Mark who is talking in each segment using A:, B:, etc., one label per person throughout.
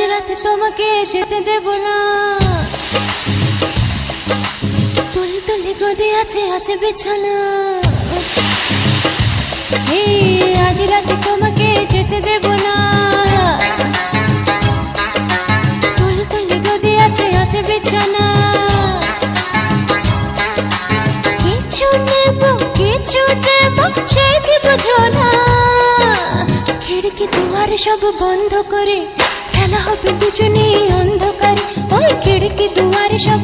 A: রাতে তোমাকে যেতে দেব না। তুলি তুলি গদি আছে আছে বিছানা। আজ রাতে তোমাকে যেতে দেব না। তুলি তুলি গদি আছে আছে বিছানা। কিছু নেব, কিছু দেব সে কি বুঝো না খিড়কি দুয়ার সব বন্ধ করে খেলা হবে দুজনে অন্ধকারে। ওই খিড়কি দুয়ারে সব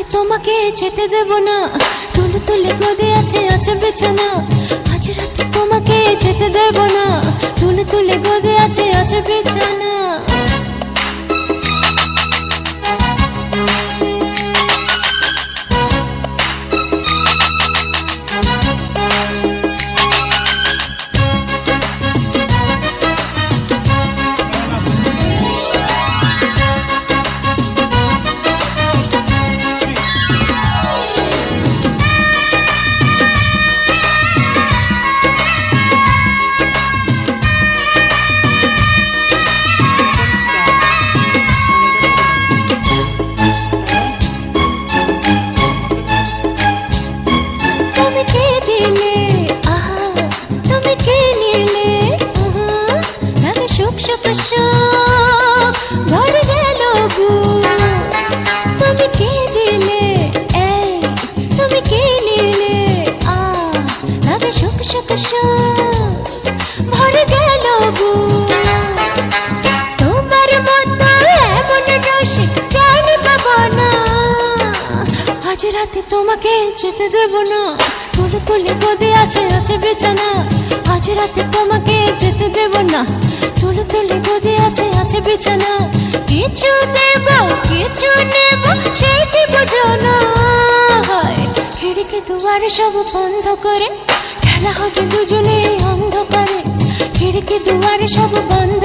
A: রাতে তোমাকে যেতে দেব না। তুলে তুলে গদে আছে আছে বিছানা আজ রাতে তোমাকে যেতে দেব না। তুলে তুলে গদে আছে আছে বিছানা গেল বুক। তোমার মতো এমন রসিক জানি পাবো না। আজ রাতে তোমাকে যেতে দেব না। তুলে তুলে গদে আছে আছে বিছানা। আজ রাতে তোমাকে যেতে দেব না। তুলে তুলে গদে আছে আছে বিছানা। কিছু দেব কিছু নেব সেই কি বুঝো না খিড়কি দুয়ারে সব বন্ধ করে, খেলা হবে দুজনে অন্ধকারে। খিড়কি দুয়ারে সব বন্ধ